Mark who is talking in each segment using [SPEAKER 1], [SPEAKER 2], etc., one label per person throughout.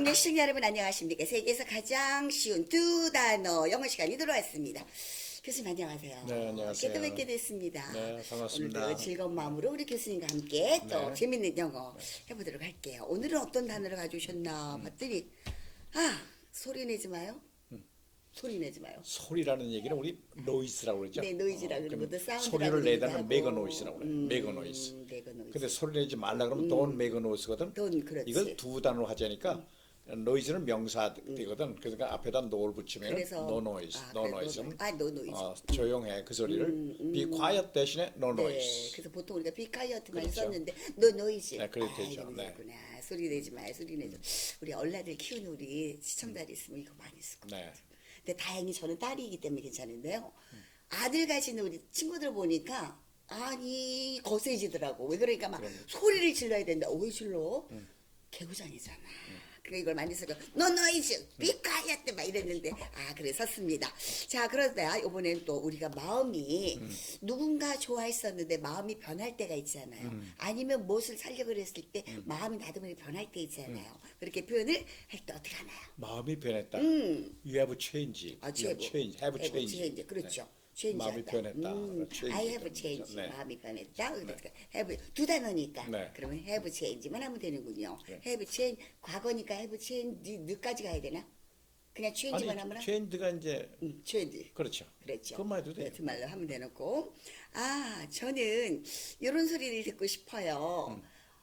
[SPEAKER 1] 영계 시청자 여러분 안녕하십니까? 세계에서 가장 쉬운 두 단어 영어 시간이 들어왔습니다. 교수님 안녕하세요.
[SPEAKER 2] 네, 안녕하세요.
[SPEAKER 1] 또 뵙게 됐습니다.
[SPEAKER 2] 네, 반갑습니다.
[SPEAKER 1] 오늘도 즐거운 마음으로 우리 교수님과 함께 또
[SPEAKER 2] 네.
[SPEAKER 1] 재밌는 영어 해보도록 할게요. 오늘은 어떤 단어를 가져오셨나
[SPEAKER 2] 음.
[SPEAKER 1] 봤더니 아 소리 내지 마요. 소리 내지 마요.
[SPEAKER 2] 소리라는 얘기는 우리 노이즈라고 그러죠.
[SPEAKER 1] 네, 노이즈라
[SPEAKER 2] 어,
[SPEAKER 1] 그러고도
[SPEAKER 2] 그럼
[SPEAKER 1] 사운드라고
[SPEAKER 2] 소리를 내다는. 메가 노이즈라고 그래요.
[SPEAKER 1] 음,
[SPEAKER 2] 메가 노이즈.
[SPEAKER 1] 메가 노이즈.
[SPEAKER 2] 근데 소리 내지 말라 그러면 돈 메가 노이즈거든.
[SPEAKER 1] 돈, 그렇지.
[SPEAKER 2] 이걸 두 단어로 하자니까 노이즈는 명사 되거든. 그러니까 앞에다 노를 붙이면
[SPEAKER 1] 그래서-
[SPEAKER 2] 노 노이즈,
[SPEAKER 1] 아,
[SPEAKER 2] 노
[SPEAKER 1] 그래,
[SPEAKER 2] 노이즈.
[SPEAKER 1] 노- 아, no noise.
[SPEAKER 2] 어, 조용해 그 소리를 be quiet 대신에 no
[SPEAKER 1] 네,
[SPEAKER 2] noise.
[SPEAKER 1] 그래서 보통 우리가 비카이어트 많이
[SPEAKER 2] 그렇죠.
[SPEAKER 1] 썼는데 너 노이즈.
[SPEAKER 2] 네, 그래도
[SPEAKER 1] 아,
[SPEAKER 2] 되죠. 네.
[SPEAKER 1] 되구나. 소리 내지 마요. 소리 내지. 우리 얼라들 키우는 우리 시청자들 있으면 이거 많이 쓸것
[SPEAKER 2] 네.
[SPEAKER 1] 근데 다행히 저는 딸이기 때문에 괜찮은데요. 아들 가시는 우리 친구들 보니까 아니 거세지더라고. 왜 그러니까 막 소리를 질러야 된다. 어, 왜 질러? 개구장이잖아. 그러니까 이걸 많이 쓰고 너 너이즈 비카이어트 막 이랬는데 아 그래 섰습니다. 자 그러다 이번엔 또 우리가 마음이 누군가 좋아했었는데 마음이 변할 때가 있잖아요. 아니면 무엇을 살려고 그랬을 때 마음이 나도 모르게 변할 때 있잖아요. 그렇게 표현을 할 때 어떻게 하나요?
[SPEAKER 2] 마음이 변했다.
[SPEAKER 1] 음.
[SPEAKER 2] You have changed.
[SPEAKER 1] 아,
[SPEAKER 2] You have changed. Have changed.
[SPEAKER 1] 그렇죠.
[SPEAKER 2] 네. 마음이. 변했다.
[SPEAKER 1] 음,
[SPEAKER 2] change
[SPEAKER 1] I have changed.
[SPEAKER 2] 네.
[SPEAKER 1] 마음이 변했다. 그러니까 have 두 단어니까.
[SPEAKER 2] 네.
[SPEAKER 1] 그러면 have change만 하면 되는군요.
[SPEAKER 2] 네.
[SPEAKER 1] have change 과거니까 have change 늦까지 가야 되나? 그냥 change만 하면
[SPEAKER 2] change가 이제
[SPEAKER 1] 음, change.
[SPEAKER 2] 그렇죠.
[SPEAKER 1] 그렇죠.
[SPEAKER 2] 그것만 해도 돼.
[SPEAKER 1] 그 말로 하면 되놓고. 아, 저는 이런 소리를 듣고 싶어요.
[SPEAKER 2] 음.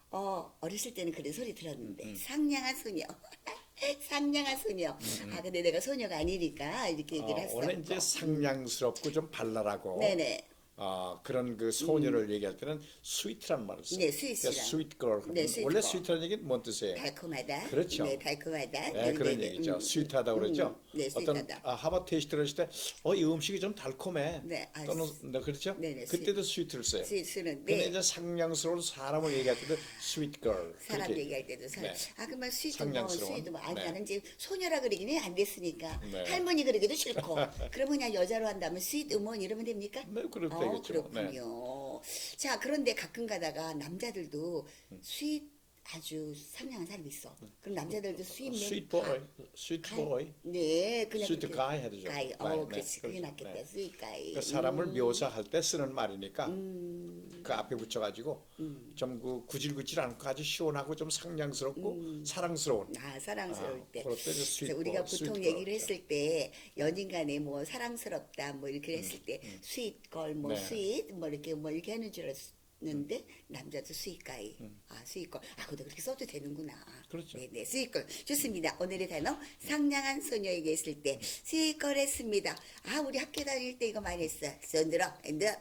[SPEAKER 1] 어, 어렸을 때는 그런 소리 들었는데, 상냥한 소녀. 상냥한 소녀. 아, 근데 내가 소녀가 아니니까 이렇게 얘기를
[SPEAKER 2] 어,
[SPEAKER 1] 했어.
[SPEAKER 2] 원래 이제 상냥스럽고 좀 발랄하고
[SPEAKER 1] 네네.
[SPEAKER 2] 어, 그런 그 소녀를 얘기할 때는 스위트란 말을 써요.
[SPEAKER 1] 네, 스윗이란.
[SPEAKER 2] 스윗 걸.
[SPEAKER 1] 네, sweet
[SPEAKER 2] 원래
[SPEAKER 1] girl.
[SPEAKER 2] 스위트라는 얘기는 뭔 뜻이에요?
[SPEAKER 1] 달콤하다.
[SPEAKER 2] 그렇죠.
[SPEAKER 1] 네, 달콤하다.
[SPEAKER 2] 네, 그런 얘기죠.
[SPEAKER 1] 음.
[SPEAKER 2] 스윗하다고 그러죠.
[SPEAKER 1] 음, 네,
[SPEAKER 2] 어떤
[SPEAKER 1] 스윗하다.
[SPEAKER 2] 아, 하버 테이스트 들었을 때, 어, 이 음식이 좀 달콤해.
[SPEAKER 1] 네, 아,
[SPEAKER 2] 또는
[SPEAKER 1] 스-
[SPEAKER 2] 네, 그렇죠.
[SPEAKER 1] 네, 네,
[SPEAKER 2] 그때도 스위트를 써요. 근데
[SPEAKER 1] 네.
[SPEAKER 2] 이제 상냥스러운 사람을 얘기할 때도 스윗 걸.
[SPEAKER 1] 사람
[SPEAKER 2] 그렇게
[SPEAKER 1] 얘기할 때도 사람.
[SPEAKER 2] 네.
[SPEAKER 1] 아 그만 스위트 뭐
[SPEAKER 2] 상냥스러운.
[SPEAKER 1] 스위트 뭐 아니
[SPEAKER 2] 네.
[SPEAKER 1] 나는 이제 소녀라 그러기는 안 됐으니까
[SPEAKER 2] 네.
[SPEAKER 1] 할머니 그러기도 싫고 그러면 그냥 여자로 한다면 스위트 음원 이러면 됩니까?
[SPEAKER 2] 네,
[SPEAKER 1] 어,
[SPEAKER 2] 되겠죠.
[SPEAKER 1] 그렇군요. 자 그런데 가끔 가다가 남자들도
[SPEAKER 2] 음.
[SPEAKER 1] 스윗 아주 상냥한 사람이 있어. 그럼 남자들도 스윗 가이.
[SPEAKER 2] 보이.
[SPEAKER 1] 네, 그냥 그렇게-
[SPEAKER 2] 가이 해도 좋고.
[SPEAKER 1] 가이. 어,
[SPEAKER 2] 가이, 네,
[SPEAKER 1] 그렇지. 그게
[SPEAKER 2] 그렇죠.
[SPEAKER 1] 낫겠다.
[SPEAKER 2] 네.
[SPEAKER 1] 스윗 가이.
[SPEAKER 2] 그 사람을
[SPEAKER 1] 음.
[SPEAKER 2] 묘사할 때 쓰는 말이니까 그 앞에 붙여가지고
[SPEAKER 1] 음.
[SPEAKER 2] 좀그 구질구질 않고 아주 시원하고 좀 상냥스럽고 사랑스러운
[SPEAKER 1] 아 사랑스러울
[SPEAKER 2] 아,
[SPEAKER 1] 때.
[SPEAKER 2] 그럴 때도 스윗
[SPEAKER 1] 그래서 우리가
[SPEAKER 2] 걸, 스윗
[SPEAKER 1] 보통
[SPEAKER 2] 걸.
[SPEAKER 1] 얘기를 했을 때 연인간에 뭐 사랑스럽다 뭐 이렇게 했을 때 스윗 걸, 뭐
[SPEAKER 2] 음, 네.
[SPEAKER 1] 스윗 뭐 이렇게 뭐 이렇게 하는 줄 알았 는데 남자도 스윗 가이. 아 스윗 걸. 아 근데 그렇게 써도 되는구나.
[SPEAKER 2] 음. 그렇죠.
[SPEAKER 1] 네네 스윗 걸. 좋습니다. 오늘의 단어 상냥한 소녀 얘기했을 때 스윗 걸 했습니다. 아 우리 학교 다닐 때 이거 많이 했어. 손들어 핸드.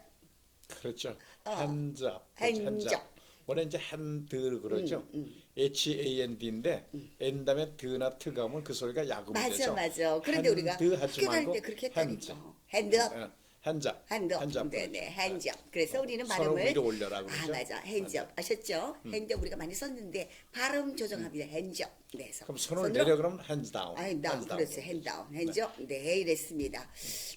[SPEAKER 2] 그렇죠.
[SPEAKER 1] 어.
[SPEAKER 2] hands up.
[SPEAKER 1] up.
[SPEAKER 2] 원래 이제 hand 그러죠.
[SPEAKER 1] 음,
[SPEAKER 2] H A N D인데 N 다음에 드나 트가 오면 그 소리가 야금이
[SPEAKER 1] 맞아
[SPEAKER 2] 되죠.
[SPEAKER 1] 맞아. 그런데 우리가
[SPEAKER 2] 하지
[SPEAKER 1] 학교 다닐
[SPEAKER 2] 말고
[SPEAKER 1] 때 그렇게. 했다니까. 핸드업.
[SPEAKER 2] 어,
[SPEAKER 1] 핸드업.
[SPEAKER 2] hands up
[SPEAKER 1] 네네,
[SPEAKER 2] 그러죠.
[SPEAKER 1] 핸즈업. 그래서 우리는
[SPEAKER 2] 어, 서로
[SPEAKER 1] 발음을
[SPEAKER 2] 위로 올려라 그러죠.
[SPEAKER 1] 아 맞아, 핸즈업. 아셨죠? 핸즈업 우리가 많이 썼는데 발음 조정합니다. 핸즈업. 네, 서-
[SPEAKER 2] 그럼 손을
[SPEAKER 1] 손으로
[SPEAKER 2] 내려 그러면 hands down.
[SPEAKER 1] 다운,
[SPEAKER 2] hands down.
[SPEAKER 1] 그렇지, 핸다운, 핸즈업. 네, 이랬습니다.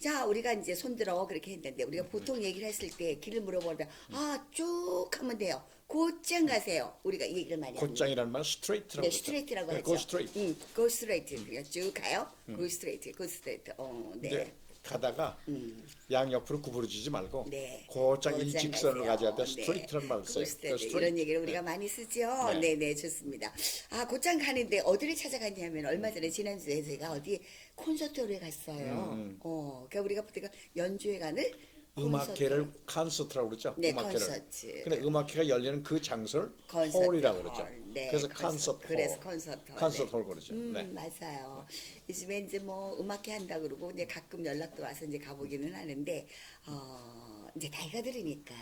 [SPEAKER 1] 자, 우리가 이제 손들어 그렇게 했는데, 우리가 보통 얘기를 했을 때 길을 물어보면, 아, 쭉 하면 돼요. 곧장 가세요. 우리가 이 얘기를 많이 합니다.
[SPEAKER 2] 곧장이라는 말 straight라고
[SPEAKER 1] 네,
[SPEAKER 2] 그러죠.
[SPEAKER 1] 스트레이트라고
[SPEAKER 2] 네,
[SPEAKER 1] 하죠.
[SPEAKER 2] go straight.
[SPEAKER 1] 응, go straight. 그냥 쭉 가요. go straight, go straight. 어, 네.
[SPEAKER 2] 이제 가다가 양옆으로 구부러지지 말고
[SPEAKER 1] 네.
[SPEAKER 2] 곧장 일직선을. 가져야 돼. 스트레이트란 말을 써요.
[SPEAKER 1] 이런. 얘기를 우리가 많이 쓰죠.
[SPEAKER 2] 네.
[SPEAKER 1] 네, 네, 좋습니다. 아, 곧장 가는데 어디를 찾아갔냐면 얼마 전에 지난주에 제가 어디 콘서트를 갔어요. 어, 그러니까 우리가 보통 연주회 가는
[SPEAKER 2] 음악회를 콘서트라고 그러죠.
[SPEAKER 1] 네,
[SPEAKER 2] 음악회를.
[SPEAKER 1] 콘서트.
[SPEAKER 2] 근데 음악회가 열리는 그 장소를
[SPEAKER 1] 콘서트
[SPEAKER 2] 홀이라고 그러죠.
[SPEAKER 1] 홀. 네,
[SPEAKER 2] 그래서
[SPEAKER 1] 콘서트.
[SPEAKER 2] 콘서트 홀.
[SPEAKER 1] 그래서 콘서트 홀.
[SPEAKER 2] 콘서트
[SPEAKER 1] 네.
[SPEAKER 2] 홀 그러죠.
[SPEAKER 1] 음,
[SPEAKER 2] 네.
[SPEAKER 1] 맞아요. 요즘에 이제 뭐 음악회 한다 그러고 근데 가끔 연락도 와서 이제 가보기는 하는데 어 이제 나이가 들으니까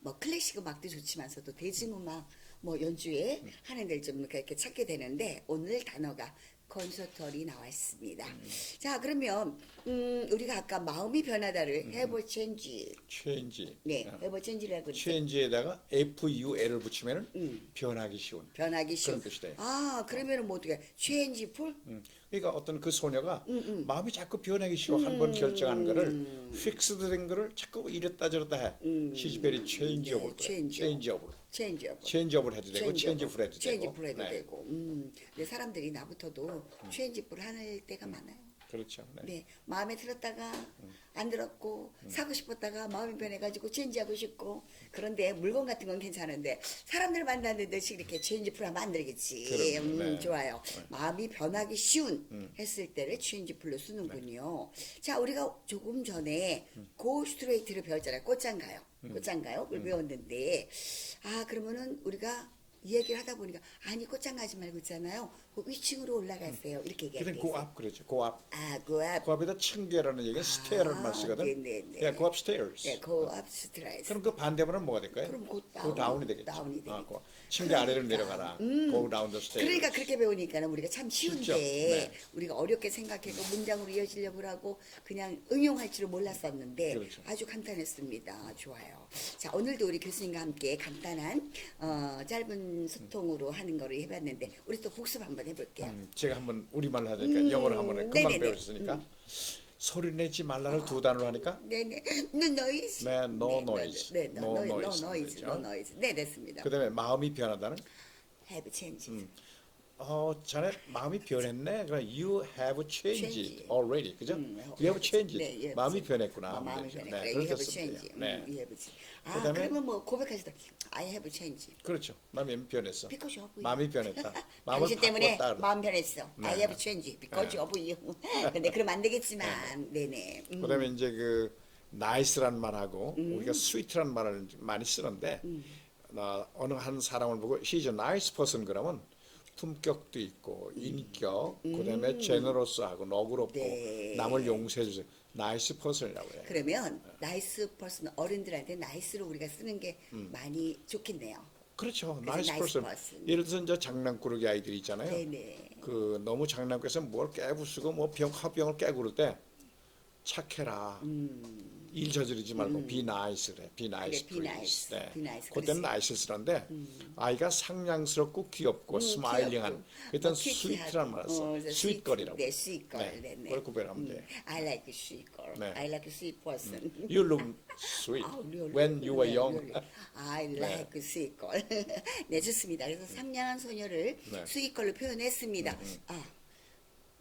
[SPEAKER 1] 뭐 클래식 음악도 좋지만서도 대중음악 뭐 연주회
[SPEAKER 2] 음.
[SPEAKER 1] 하는 데를 좀 이렇게 찾게 되는데 오늘 단어가 콘서트홀이 나왔습니다.
[SPEAKER 2] 음.
[SPEAKER 1] 자 그러면 음 우리가 아까 마음이 변하다를 have change
[SPEAKER 2] change.
[SPEAKER 1] 네
[SPEAKER 2] 어.
[SPEAKER 1] have change라고 그랬죠.
[SPEAKER 2] change에다가 FUL을 붙이면은
[SPEAKER 1] 음.
[SPEAKER 2] 변하기 쉬운.
[SPEAKER 1] 변하기 쉬운.
[SPEAKER 2] 그런 뜻이 돼요.
[SPEAKER 1] 아 그러면은 뭐 어떻게 change 풀?
[SPEAKER 2] 음. 그러니까 어떤 그 소녀가
[SPEAKER 1] 음,
[SPEAKER 2] 마음이 자꾸 변하기 쉬워 한 번 결정한 거를 픽스드 된 거를 자꾸 이랬다 저랬다 해. She's very changeable.
[SPEAKER 1] 네,
[SPEAKER 2] 그래.
[SPEAKER 1] change.
[SPEAKER 2] changeable.
[SPEAKER 1] 체인지업.
[SPEAKER 2] 체인지업을 해도 되고 체인지풀 해도
[SPEAKER 1] 체인지
[SPEAKER 2] 되고.
[SPEAKER 1] 풀 해도
[SPEAKER 2] 네.
[SPEAKER 1] 되고. 음. 근데 사람들이 나부터도 체인지 풀 하는 때가 많아요.
[SPEAKER 2] 그렇죠. 네.
[SPEAKER 1] 네, 마음에 들었다가 안 들었고 사고 싶었다가 마음이 변해가지고 체인지하고 싶고 그런데 물건 같은 건 괜찮은데 사람들 만나는데 이렇게 체인지 풀 하면 안 되겠지.
[SPEAKER 2] 그럼요.
[SPEAKER 1] 음,
[SPEAKER 2] 네.
[SPEAKER 1] 좋아요. 마음이 변하기 쉬운 했을 때를 체인지 풀로 쓰는군요. 자, 우리가 조금 전에 고 스트레이트를 배웠잖아요. 꽃장가요. 꽃장가요? 를 배웠는데 아 그러면은 우리가 이 얘기를 하다 보니까 아니 꽃장 가지 말고 있잖아요. 그 위층으로 올라가세요. 이렇게
[SPEAKER 2] 그냥
[SPEAKER 1] 얘기하는
[SPEAKER 2] 고압 그렇죠. 고압.
[SPEAKER 1] 아, 고압.
[SPEAKER 2] 고압에다 층계라는 얘기는 스테어를 말 쓰거든.
[SPEAKER 1] 아, 네네네.
[SPEAKER 2] 예, 고압 스테어스.
[SPEAKER 1] 네, 고압 스트라이스.
[SPEAKER 2] 그럼 그 반대문은 뭐가 될까요?
[SPEAKER 1] 그럼
[SPEAKER 2] 고고
[SPEAKER 1] 다운,
[SPEAKER 2] 다운 이 되겠죠.
[SPEAKER 1] 다운이
[SPEAKER 2] 아,
[SPEAKER 1] 되겠죠.
[SPEAKER 2] 고 층계 아래로 내려가라. Go down the stairs.
[SPEAKER 1] 그러니까 그렇게 배우니까는 우리가 참 쉬운데.
[SPEAKER 2] 네.
[SPEAKER 1] 우리가 어렵게 생각해서 문장으로 이어지려고 하고 그냥 응용할 줄을 몰랐었는데
[SPEAKER 2] 그렇죠.
[SPEAKER 1] 아주 간단했습니다. 좋아요. 자 오늘도 우리 교수님과 함께 간단한 어, 짧은 소통으로 하는 거를 해봤는데 우리 또 복습 한번 해볼게요.
[SPEAKER 2] 음, 제가 한번 우리말로 하니까
[SPEAKER 1] 음,
[SPEAKER 2] 영어로 한번 해. 금방
[SPEAKER 1] 네네네. 음.
[SPEAKER 2] 배웠으니까 소리 내지 말라를 두 단어로 하니까
[SPEAKER 1] 네네. No noise.
[SPEAKER 2] 네, no noise.
[SPEAKER 1] 네, no,
[SPEAKER 2] No
[SPEAKER 1] no, no
[SPEAKER 2] noise.
[SPEAKER 1] noise.
[SPEAKER 2] 그렇죠.
[SPEAKER 1] No noise. 네, 됐습니다.
[SPEAKER 2] 그다음에 마음이 변하다는
[SPEAKER 1] Have changed.
[SPEAKER 2] 음. 어, 자네 마음이 변했네. 그럼 you have changed
[SPEAKER 1] Changed.
[SPEAKER 2] already. 그죠?
[SPEAKER 1] 음,
[SPEAKER 2] you have changed.
[SPEAKER 1] 네, have
[SPEAKER 2] 마음이. 변했구나.
[SPEAKER 1] 어, 마음이? 변해.
[SPEAKER 2] 네,
[SPEAKER 1] 그래,
[SPEAKER 2] 그렇게
[SPEAKER 1] you have
[SPEAKER 2] 쓰면
[SPEAKER 1] changed.
[SPEAKER 2] 돼요.
[SPEAKER 1] 음,
[SPEAKER 2] 네.
[SPEAKER 1] you have changed. 아,
[SPEAKER 2] 그다음에-
[SPEAKER 1] 그러면 뭐 고백하실 때 I have changed.
[SPEAKER 2] 그렇죠. 마음이 변했어.
[SPEAKER 1] Because of you.
[SPEAKER 2] 마음이 변했다. 마음을
[SPEAKER 1] 당신 때문에
[SPEAKER 2] 바꿨다.
[SPEAKER 1] 마음 변했어. I
[SPEAKER 2] 네.
[SPEAKER 1] have changed because of you. 근데 그러면 안 되겠지만, 네네. 음.
[SPEAKER 2] 그다음에 이제 그 나이스란 말하고 우리가 스위트란 말을 많이 쓰는데
[SPEAKER 1] 음.
[SPEAKER 2] 나 어느 한 사람을 보고 he's a nice person 그러면 품격도 있고 인격 그다음에 제너러스하고 너그럽고
[SPEAKER 1] 음. 네.
[SPEAKER 2] 남을 용서해 주세요. 나이스 퍼슨이라고 해요.
[SPEAKER 1] 그러면 나이스 퍼슨 어른들한테 나이스로 우리가 쓰는 게 많이 좋겠네요.
[SPEAKER 2] 그렇죠. 나이스 퍼슨.
[SPEAKER 1] person.
[SPEAKER 2] 예를 들어서 이제 장난꾸러기 아이들 있잖아요.
[SPEAKER 1] 네네.
[SPEAKER 2] 그 너무 장난꾸러기에서 뭘 깨부수고 뭐 병 화병을 깨고 그럴 때 착해라. 일 저지르지 말고 be nice래. be nice,
[SPEAKER 1] 음. be
[SPEAKER 2] please.
[SPEAKER 1] nice, be nice.
[SPEAKER 2] 그때는 nice 쓰는데 아이가 상냥스럽고 귀엽고 스마일링한
[SPEAKER 1] 음, 귀엽고,
[SPEAKER 2] 일단
[SPEAKER 1] 뭐 퀴퀴하고.
[SPEAKER 2] 스위트란 말을 써.
[SPEAKER 1] 어, 그래서
[SPEAKER 2] 스윗걸이라고.
[SPEAKER 1] 네, 스윗걸.
[SPEAKER 2] 네,
[SPEAKER 1] 네, 네.
[SPEAKER 2] 그걸 구별하면 돼.
[SPEAKER 1] I like sweet girl.
[SPEAKER 2] 네.
[SPEAKER 1] I like sweet person.
[SPEAKER 2] You look sweet
[SPEAKER 1] 아, really?
[SPEAKER 2] when you were
[SPEAKER 1] 네,
[SPEAKER 2] young.
[SPEAKER 1] really. I like sweet girl. 네, 좋습니다. 그래서 상냥한 소녀를
[SPEAKER 2] 네. 음,
[SPEAKER 1] sweet girl로 표현했습니다. 아,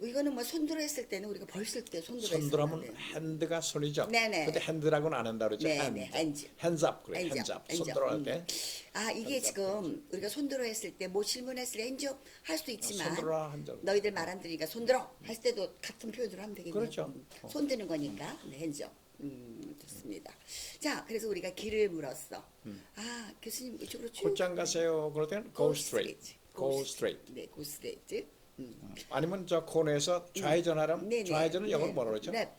[SPEAKER 1] 이거는 뭐 손들어 했을 때는 우리가 벌쓸 때 손들어
[SPEAKER 2] 손들하면
[SPEAKER 1] 했었는데.
[SPEAKER 2] 핸드가 손이죠.
[SPEAKER 1] 네네.
[SPEAKER 2] 근데 핸드라고는 안 한다 그러죠.
[SPEAKER 1] 네. 네, hands.
[SPEAKER 2] hands up 그래. 손들어
[SPEAKER 1] up.
[SPEAKER 2] 할 때.
[SPEAKER 1] 아 이게 지금 우리가 손들어 했을 때 뭐 질문했을 때 핸즈업 할 수도 있지만
[SPEAKER 2] 손들어라, 핸즈업.
[SPEAKER 1] 너희들 말 안 들으니까 손들어 할 때도 같은 표현으로 하면 되겠네요.
[SPEAKER 2] 그렇죠.
[SPEAKER 1] 음, 손드는 거니까 네, 핸즈업. 음, 좋습니다. 자, 그래서 우리가 길을 물었어. 아, 교수님 이쪽으로 쭉.
[SPEAKER 2] 곧장 가세요. 그럴 때는 go straight. go straight.
[SPEAKER 1] 네, go straight. 음.
[SPEAKER 2] 아니면 저 코너에서 좌회전하라면
[SPEAKER 1] 네네.
[SPEAKER 2] 좌회전은 영어로
[SPEAKER 1] 네.
[SPEAKER 2] 뭐라 그러죠?
[SPEAKER 1] left.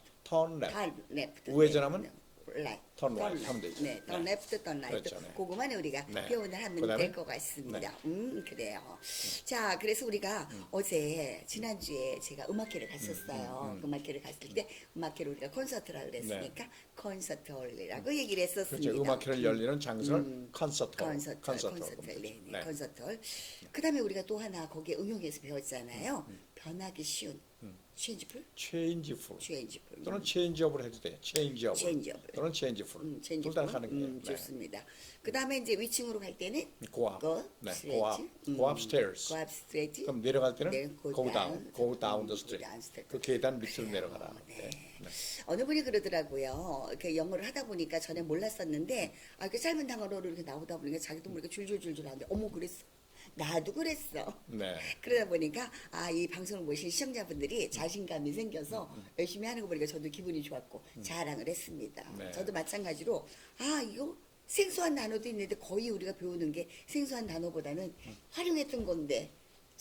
[SPEAKER 1] 다 left.
[SPEAKER 2] 우회전하면
[SPEAKER 1] 네, right.
[SPEAKER 2] turn right 하면 되죠.
[SPEAKER 1] 네, turn
[SPEAKER 2] 네.
[SPEAKER 1] left, turn right.
[SPEAKER 2] 그렇죠, 네.
[SPEAKER 1] 그거만 우리가
[SPEAKER 2] 네.
[SPEAKER 1] 표현을 하면
[SPEAKER 2] 그다음에?
[SPEAKER 1] 될 것 같습니다. 음, 그래요. 자, 그래서 우리가
[SPEAKER 2] 음.
[SPEAKER 1] 어제 지난주에 제가 음악회를 갔었어요. 음 악회를 갔을 때 음악회를 우리가 콘서트라 그랬으니까 콘서트 홀이라고 얘기를 했었습니다.
[SPEAKER 2] 네. 그렇죠. 음악회를 열리는 장소를 콘서트 홀.
[SPEAKER 1] 콘서트,
[SPEAKER 2] 콘서트
[SPEAKER 1] 콘서트,
[SPEAKER 2] 홀.
[SPEAKER 1] 네, 네,
[SPEAKER 2] 네.
[SPEAKER 1] 콘서트 홀. 그다음에 우리가 또 하나 거기에 응용해서 배웠잖아요.
[SPEAKER 2] 음,
[SPEAKER 1] 변하기 쉬운 체인지풀,
[SPEAKER 2] 체인지풀
[SPEAKER 1] 체인지풀.
[SPEAKER 2] 또는 체인지업을 해도 돼요. 체인지업.
[SPEAKER 1] 체인지업을.
[SPEAKER 2] 또는 체인지풀.
[SPEAKER 1] 음,
[SPEAKER 2] 둘
[SPEAKER 1] 체인지풀.
[SPEAKER 2] 다 가는 거예요.
[SPEAKER 1] 음,
[SPEAKER 2] 네.
[SPEAKER 1] 좋습니다. 그다음에 이제 위층으로 갈 때는
[SPEAKER 2] 고압.
[SPEAKER 1] 고,
[SPEAKER 2] 네. 고압.
[SPEAKER 1] 음,
[SPEAKER 2] 고압 stairs.
[SPEAKER 1] 고압 스트레이트.
[SPEAKER 2] 그럼 내려갈 때는
[SPEAKER 1] 네,
[SPEAKER 2] go, down, go down the
[SPEAKER 1] 음, street.
[SPEAKER 2] 그 계단 밑으로
[SPEAKER 1] 그래요.
[SPEAKER 2] 내려가라.
[SPEAKER 1] 네.
[SPEAKER 2] 네. 네.
[SPEAKER 1] 어느 분이 그러더라고요. 이렇게 영어를 하다 보니까 전에 몰랐었는데 아, 이렇게 짧은 단어로 이렇게 나오다 보니까 자기도 모르게 줄줄줄줄 하는데 어머 그랬어. 나도 그랬어.
[SPEAKER 2] 네.
[SPEAKER 1] 그러다 보니까 아 이 방송을 보신 시청자분들이 자신감이 생겨서 열심히 하는 거 보니까 저도 기분이 좋았고 자랑을 했습니다.
[SPEAKER 2] 네.
[SPEAKER 1] 저도 마찬가지로 아 이거 생소한 단어도 있는데 거의 우리가 배우는 게 생소한 단어보다는 활용했던 건데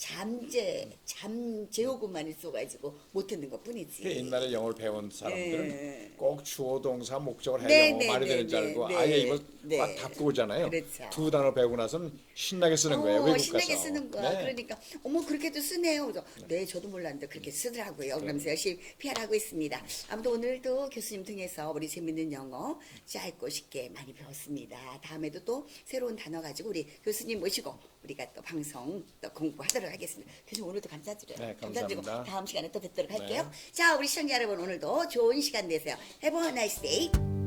[SPEAKER 1] 잠재 잠재호구만 있어가지고 못 듣는 것 뿐이지.
[SPEAKER 2] 그 옛날에 영어를 배운 사람들은
[SPEAKER 1] 네.
[SPEAKER 2] 꼭 주어 동사 목적을 해야
[SPEAKER 1] 네,
[SPEAKER 2] 영어
[SPEAKER 1] 네,
[SPEAKER 2] 말이
[SPEAKER 1] 네,
[SPEAKER 2] 되는 줄
[SPEAKER 1] 네,
[SPEAKER 2] 알고
[SPEAKER 1] 네,
[SPEAKER 2] 아예 이걸
[SPEAKER 1] 네.
[SPEAKER 2] 막 닫고 오잖아요.
[SPEAKER 1] 그렇죠.
[SPEAKER 2] 두 단어 배우고 나서는 신나게 쓰는 거예요.
[SPEAKER 1] 어,
[SPEAKER 2] 외국
[SPEAKER 1] 신나게
[SPEAKER 2] 가서.
[SPEAKER 1] 쓰는 거야.
[SPEAKER 2] 네.
[SPEAKER 1] 그러니까 어머 그렇게도 쓰네요. 그래서 네 저도 몰랐는데 그렇게 쓰더라고요. 그러면서 열심히 PR하고 있습니다. 아무튼 오늘도 교수님 통해서 우리 재밌는 영어 짧고 쉽게 많이 배웠습니다. 다음에도 또 새로운 단어 가지고 우리 교수님 모시고 우리가 또 방송 또 공부하도록 하겠습니다. 교수님 오늘도 감사드려요.
[SPEAKER 2] 네,
[SPEAKER 1] 감사드리고
[SPEAKER 2] 감사합니다.
[SPEAKER 1] 다음 시간에 또 뵙도록 할게요.
[SPEAKER 2] 네.
[SPEAKER 1] 자 우리 시청자 여러분 오늘도 좋은 시간 되세요. Have a nice day.